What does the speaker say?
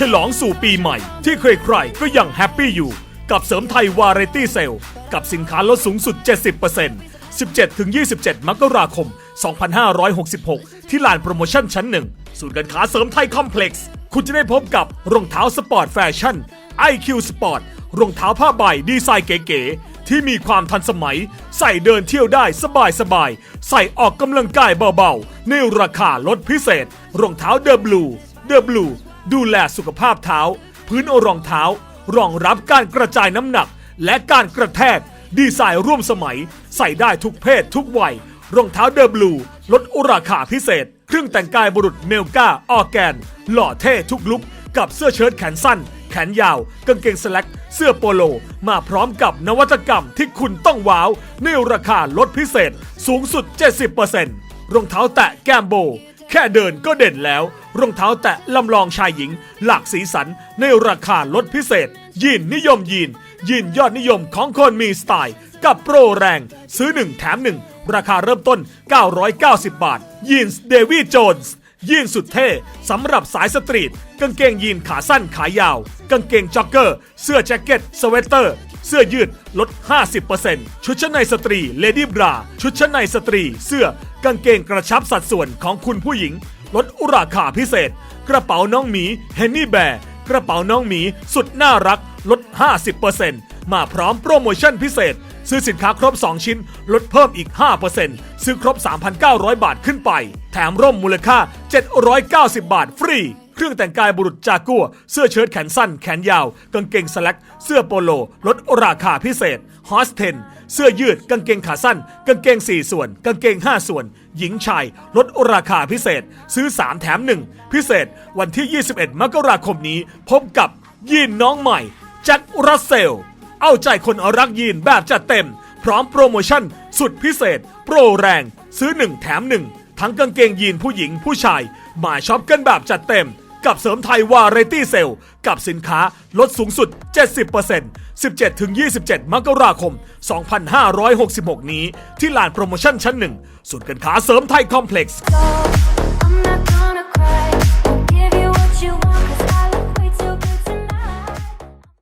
ฉลองสู่ปีใหม่ ที่ใครๆก็ยังแฮปปี้อยู่ กับเสริมไทยวาไรตี้เซลกับสินค้าลดสูงสุด 70% 17-27 มกราคม 2566 ที่ลานโปรโมชั่นชั้นหนึ่งศูนย์การค้าเสริมไทยคอมเพล็กซ์ คุณจะได้พบกับรองเท้าสปอร์ตแฟชั่น IQ Sport รองเท้าผ้าใบดีไซน์เก๋ๆ ที่มีความทันสมัย ใส่เดินเที่ยวได้สบายๆ ใส่ออกกำลังกายเบาๆ ในราคาลดพิเศษ รองเท้าเดอะบลูเดอะบลู ดูแลสุขภาพเท้า พื้นรองเท้า รองรับการกระจายน้ำหนัก และการกระแทก ดีไซน์ร่วมสมัย ใส่ได้ทุกเพศทุกวัย รองเท้าเดบลูลดราคาพิเศษ เครื่องแต่งกายบุรุษเมลกาออแกน หล่อเท่ทุกลุก กับเสื้อเชิ้ตแขนสั้น แขนยาวกางเกงสแลกเสื้อโปโล มาพร้อมกับนวัตกรรมที่คุณต้องว้าวในราคาลดพิเศษสูงสุด 70%รองเท้าแตะแกมโบ แค่เดินก็เด่นแล้ว รองเท้าแตะลำลองชายหญิง หลากสีสันในราคาลดพิเศษ ยีนนิยมยีน ยีนยอดนิยมของคนมีสไตล์ กับโปรแรง ซื้อ 1 แถม 1 ราคาเริ่มต้น 990 บาท ยีนส์เดวี่โจนส์ยีนสุดเท่สำหรับสายสตรีทกางเกงยีนขาสั้นขายาว กางเกงจ็อกเกอร์ เสื้อแจ็คเก็ต สเวตเตอร์ เสื้อยืดลด 50%ชุดชั้นในสตรีเลดี้บราชุดชั้นในสตรี เสื้อกางเกงกระชับสัดส่วนของคุณผู้หญิง ลดราคาพิเศษ กระเป๋าน้องหมีเฮนนี่แบร์กระเป๋าน้องหมีสุดน่ารักลด 50%มาพร้อมโปรโมชั่นพิเศษ ซื้อสินค้าครบ 2 ชิ้น ลดเพิ่มอีก 5%ซื้อครบ 3,900 บาทขึ้นไป แถมร่มมูลค่า 790 บาทฟรี เครื่องแต่งกายบุรุษจากัว เสื้อเชิ้ตแขนสั้น แขนยาว กางเกงสแลกเสื้อโปโล ลดราคาพิเศษฮอสเทน เสื้อยืด กางเกงขาสั้น กางเกง 4 ส่วน กางเกง 5 ส่วน หญิงชาย ลดราคาพิเศษ ซื้อ 3 แถม 1 พิเศษ วันที่ 21 มกราคมนี้ พบกับยีนน้องใหม่แจ็ครัสเซล เอาใจคนรักยีนแบบจัดเต็ม พร้อมโปรโมชั่น สุดพิเศษ โปรแรง ซื้อ 1 แถม 1 ทั้งกางเกงยีนผู้หญิงผู้ชาย มาช็อปกันแบบจัดเต็ม กับเสริมไทยวาไรตี้เซลกับสินค้าลดสูงสุด 70% 17-27 มกราคม 2566 นี้ที่ลานโปรโมชั่นชั้นหนึ่งศูนย์การค้าเสริมไทยคอมเพล็กซ์